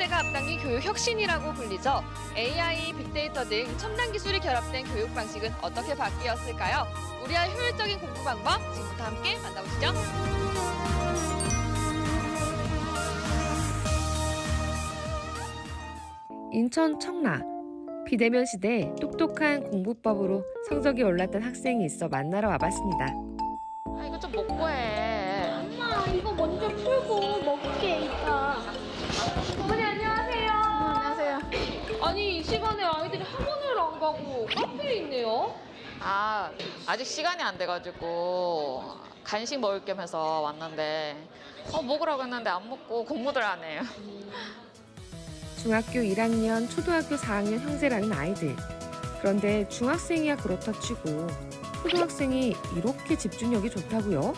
시대가 앞당긴 교육 혁신이라고 불리죠. AI, 빅데이터 등 첨단 기술이 결합된 교육 방식은 어떻게 바뀌었을까요? 우리 아이 효율적인 공부 방법 지금부터 함께 만나보시죠. 인천 청라 비대면 시대 똑똑한 공부법으로 성적이 올랐던 학생이 있어 만나러 와봤습니다. 아 이거 좀 먹고 해. 엄마 이거 먼저 풀고 가고 카페에 있네요. 아 아직 시간이 안 돼가지고 간식 먹을 겸 해서 왔는데 어 먹으라고 했는데 안 먹고 공부들 안 해요. 중학교 1학년, 초등학교 4학년 형제라는 아이들. 그런데 중학생이야 그렇다 치고 초등학생이 이렇게 집중력이 좋다고요?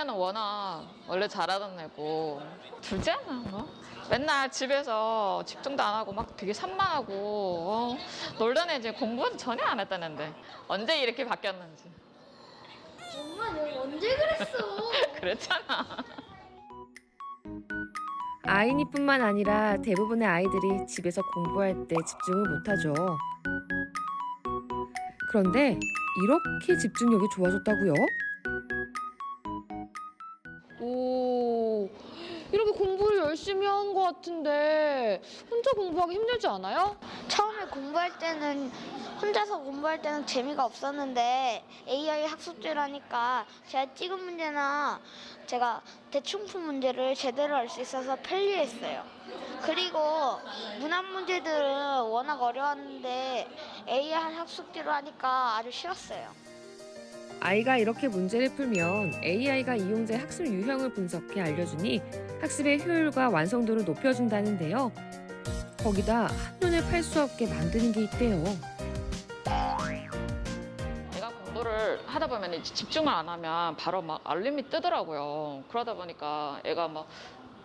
뭐 큰애는 워낙 원래 잘하던 애고 둘째는 뭐 맨날 집에서 집중도 안 하고 막 되게 산만하고 어, 놀던 애 이제 공부는 전혀 안 했다는데 언제 이렇게 바뀌었는지 엄마 내가 언제 그랬어 그랬잖아. 아이니뿐만 아니라 대부분의 아이들이 집에서 공부할 때 집중을 못하죠. 그런데 이렇게 집중력이 좋아졌다고요? 같은데 혼자 공부하기 힘들지 않아요? 처음에 공부할 때는 혼자서 공부할 때는 재미가 없었는데 AI 학습제라니까 제가 찍은 문제나 제가 대충 푼 문제를 제대로 알 수 있어서 편리했어요. 그리고 문학 문제들은 워낙 어려웠는데 AI 학습제로 하니까 아주 쉬웠어요. 아이가 이렇게 문제를 풀면 AI가 이용자의 학습 유형을 분석해 알려주니 학습의 효율과 완성도를 높여준다는데요. 거기다 한눈에 팔 수 없게 만드는 게 있대요. 내가 공부를 하다 보면 집중을 안 하면 바로 막 알림이 뜨더라고요. 그러다 보니까 애가 막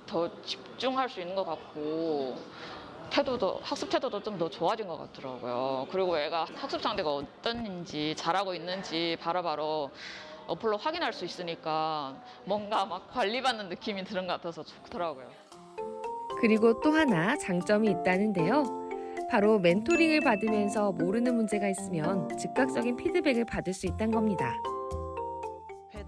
더 집중할 수 있는 것 같고 태도도 학습 태도도 좀 더 좋아진 것 같더라고요. 그리고 애가 학습 상대가 어떤지 잘하고 있는지 바로바로 어플로 확인할 수 있으니까 뭔가 막 관리받는 느낌이 드는 것 같아서 좋더라고요. 그리고 또 하나 장점이 있다는데요. 바로 멘토링을 받으면서 모르는 문제가 있으면 즉각적인 피드백을 받을 수 있다는 겁니다.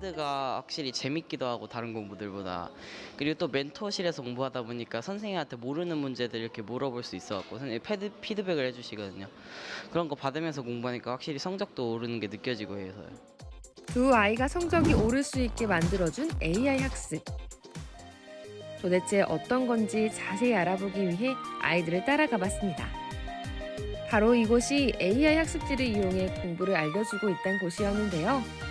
패드가 확실히 재밌기도 하고 다른 공부들보다 그리고 또 멘토실에서 공부하다 보니까 선생님한테 모르는 문제들 이렇게 물어볼 수 있어갖고 선생님 패드 피드백을 해주시거든요 그런 거 받으면서 공부하니까 확실히 성적도 오르는 게 느껴지고 해서요 두 아이가 성적이 오를 수 있게 만들어준 AI 학습. 도대체 어떤 건지 자세히 알아보기 위해 아이들을 따라가 봤습니다. 바로 이곳이 AI 학습지를 이용해 공부를 알려주고 있다는 곳이었는데요.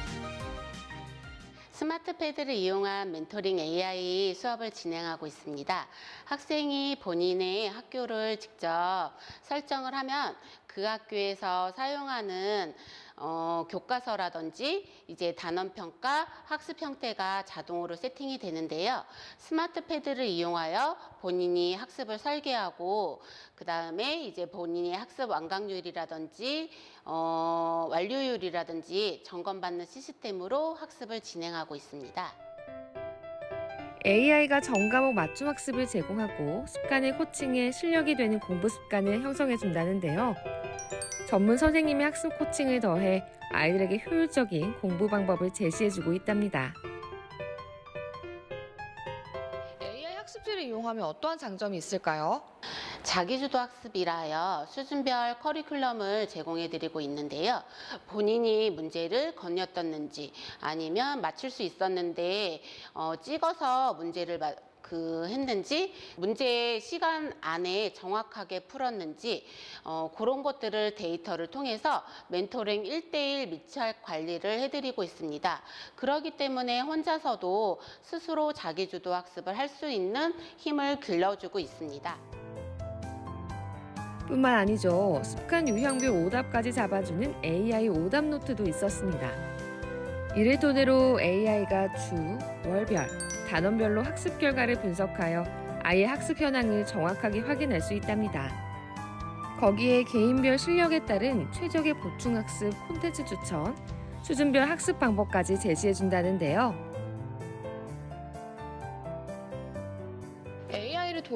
스마트 패드를 이용한 멘토링 AI 수업을 진행하고 있습니다. 학생이 본인의 학교를 직접 설정을 하면 그 학교에서 사용하는 어, 교과서라든지 이제 단원 평가, 학습 형태가 자동으로 세팅이 되는데요. 스마트 패드를 이용하여 본인이 학습을 설계하고 그 다음에 이제 본인의 학습 완강률이라든지 어, 완료율이라든지 점검받는 시스템으로 학습을 진행하고 있습니다. AI가 전과목 맞춤 학습을 제공하고 습관을 코칭해 실력이 되는 공부 습관을 형성해 준다는데요. 전문 선생님의 학습 코칭을 더해 아이들에게 효율적인 공부 방법을 제시해 주고 있답니다. AI 학습지를 이용하면 어떠한 장점이 있을까요? 자기주도 학습이라 하여 수준별 커리큘럼을 제공해 드리고 있는데요. 본인이 문제를 건넸었는지 아니면 맞출 수 있었는데 어, 찍어서 문제를 마- 그 했는지 문제 시간 안에 정확하게 풀었는지 어, 그런 것들을 데이터를 통해서 멘토링 1대1 밀착 관리를 해드리고 있습니다. 그렇기 때문에 혼자서도 스스로 자기주도 학습을 할 수 있는 힘을 길러주고 있습니다. 뿐만 아니죠. 습관 유형별 오답까지 잡아주는 AI 오답 노트도 있었습니다. 이를 토대로 AI가 주, 월별, 단원별로 학습 결과를 분석하여 아이의 학습 현황을 정확하게 확인할 수 있답니다. 거기에 개인별 실력에 따른 최적의 보충 학습 콘텐츠 추천, 수준별 학습 방법까지 제시해 준다는데요.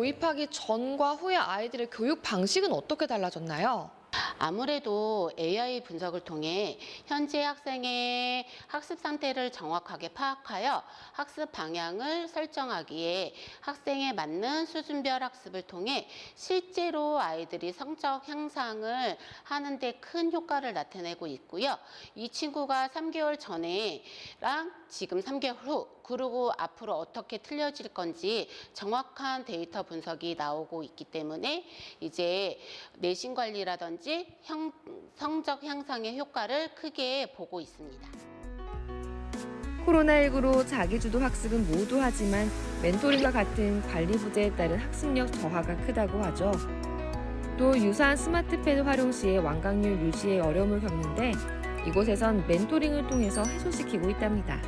도입하기 전과 후에 아이들의 교육 방식은 어떻게 달라졌나요? 아무래도 AI 분석을 통해 현재 학생의 학습 상태를 정확하게 파악하여 학습 방향을 설정하기에 학생에 맞는 수준별 학습을 통해 실제로 아이들이 성적 향상을 하는데 큰 효과를 나타내고 있고요. 이 친구가 3개월 전에랑 지금 3개월 후 그리고 앞으로 어떻게 틀려질 건지 정확한 데이터 분석이 나오고 있기 때문에 이제 내신 관리라든지 형- 성적 향상의 효과를 크게 보고 있습니다. 코로나19로 자기주도 학습은 모두 하지만 멘토링과 같은 관리 부재에 따른 학습력 저하가 크다고 하죠. 또 유사한 스마트펜 활용 시에 완강률 유지에 어려움을 겪는데 이곳에선 멘토링을 통해서 해소시키고 있답니다.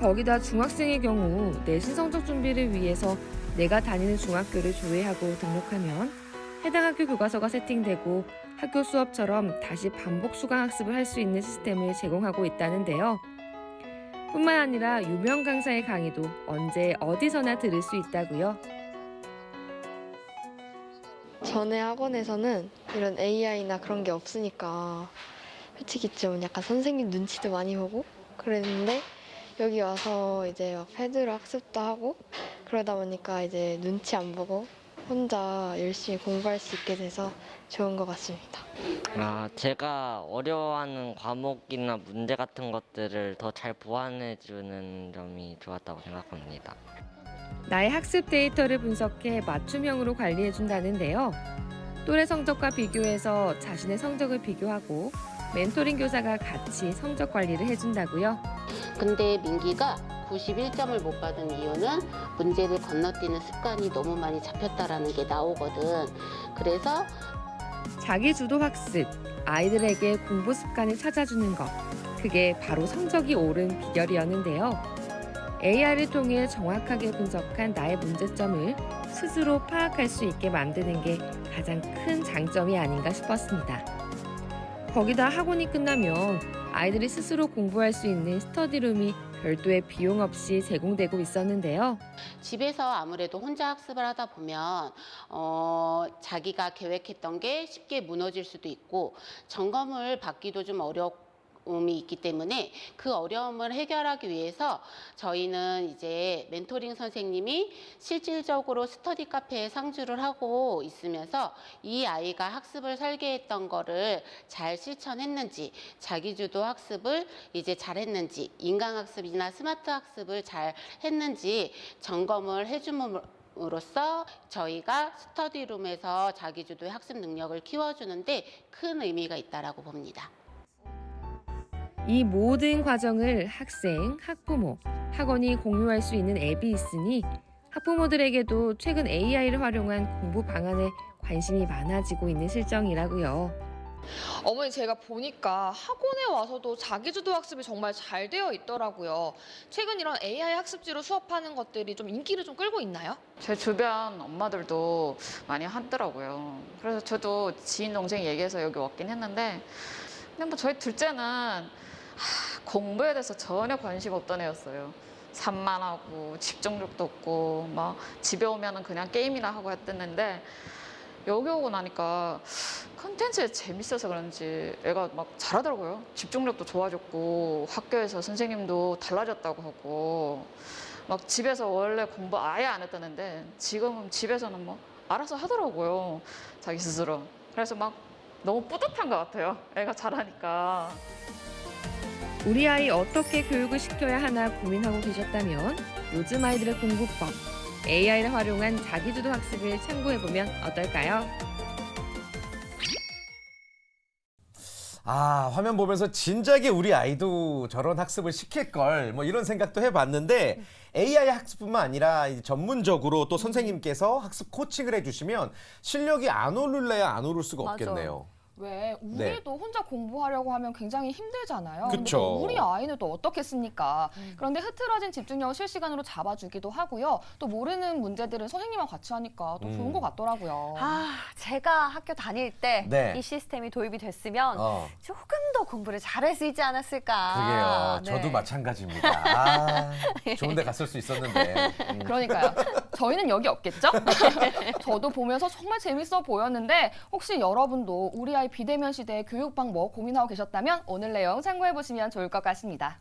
거기다 중학생의 경우 내신 성적 준비를 위해서 내가 다니는 중학교를 조회하고 등록하면 해당 학교 교과서가 세팅되고 학교 수업처럼 다시 반복 수강 학습을 할 수 있는 시스템을 제공하고 있다는데요. 뿐만 아니라 유명 강사의 강의도 언제 어디서나 들을 수 있다고요. 전에 학원에서는 이런 AI나 그런 게 없으니까 솔직히 좀 약간 선생님 눈치도 많이 보고 그랬는데 여기 와서 이제 막 패드로 학습도 하고 그러다 보니까 이제 눈치 안 보고 혼자 열심히 공부할 수 있게 돼서 좋은 것 같습니다. 아, 제가 어려워하는 과목이나 문제 같은 것들을 더 잘 보완해주는 점이 좋았다고 생각합니다. 나의 학습 데이터를 분석해 맞춤형으로 관리해준다는데요. 또래 성적과 비교해서 자신의 성적을 비교하고 멘토링 교사가 같이 성적 관리를 해준다고요. 근데 민기가 91점을 못 받은 이유는 문제를 건너뛰는 습관이 너무 많이 잡혔다라는 게 나오거든. 그래서 자기 주도 학습, 아이들에게 공부 습관을 찾아주는 것. 그게 바로 성적이 오른 비결이었는데요. AI를 통해 정확하게 분석한 나의 문제점을 스스로 파악할 수 있게 만드는 게 가장 큰 장점이 아닌가 싶었습니다. 거기다 학원이 끝나면 아이들이 스스로 공부할 수 있는 스터디룸이 별도의 비용 없이 제공되고 있었는데요. 집에서 아무래도 혼자 학습을 하다 보면 어, 자기가 계획했던 게 쉽게 무너질 수도 있고 점검을 받기도 좀 어 려움이 있기 때문에 그 어려움을 해결하기 위해서 저희는 이제 멘토링 선생님이 실질적으로 스터디 카페에 상주를 하고 있으면서 이 아이가 학습을 설계했던 거를 잘 실천했는지 자기주도 학습을 이제 잘했는지 인강학습이나 스마트 학습을 잘 했는지 점검을 해줌으로써 저희가 스터디룸에서 자기주도의 학습 능력을 키워주는데 큰 의미가 있다라고 봅니다. 이 모든 과정을 학생, 학부모, 학원이 공유할 수 있는 앱이 있으니 학부모들에게도 최근 AI를 활용한 공부 방안에 관심이 많아지고 있는 실정이라고요. 어머니 제가 보니까 학원에 와서도 자기주도 학습이 정말 잘 되어 있더라고요. 최근 이런 AI 학습지로 수업하는 것들이 좀 인기를 좀 끌고 있나요? 제 주변 엄마들도 많이 하더라고요. 그래서 저도 지인 동생이 얘기해서 여기 왔긴 했는데, 근데 뭐 저희 둘째는 하, 공부에 대해서 전혀 관심 없던 애였어요. 산만하고 집중력도 없고 막 집에 오면은 그냥 게임이나 하고 했댔는데 여기 오고 나니까 컨텐츠에 재밌어서 그런지 애가 막 잘하더라고요. 집중력도 좋아졌고 학교에서 선생님도 달라졌다고 하고 막 집에서 원래 공부 아예 안 했다는데 지금은 집에서는 뭐 알아서 하더라고요. 자기 스스로. 그래서 막 너무 뿌듯한 것 같아요. 애가 잘하니까. 우리 아이 어떻게 교육을 시켜야 하나 고민하고 계셨다면 요즘 아이들의 공부법, AI를 활용한 자기주도 학습을 참고해보면 어떨까요? 아, 화면 보면서 진작에 우리 아이도 저런 학습을 시킬 걸, 뭐 이런 생각도 해봤는데, AI 학습뿐만 아니라 이제 전문적으로 또 선생님께서 학습 코칭을 해주시면 실력이 안 오를래야 안 오를 수가. 없겠네요. 왜 네. 우리도 혼자 공부하려고 하면 굉장히 힘들잖아요. 근데 그쵸. 또 우리 아이는 또 어떻겠습니까? 그런데 흐트러진 집중력을 실시간으로 잡아주기도 하고요. 또 모르는 문제들은 선생님과 같이 하니까 또 좋은 음. 것 같더라고요. 아, 제가 학교 다닐 때 이 네. 시스템이 도입이 됐으면 어, 조금 더 공부를 잘할 수 있지 않았을까. 그게요. 네. 저도 마찬가지입니다. 아, 좋은 데 갔을 수 있었는데. 음. 그러니까요. 저희는 여기 없겠죠? 저도 보면서 정말 재밌어 보였는데 혹시 여러분도 우리 아이 비대면 시대 교육 방법 고민하고 계셨다면 오늘 내용 참고해 보시면 좋을 것 같습니다.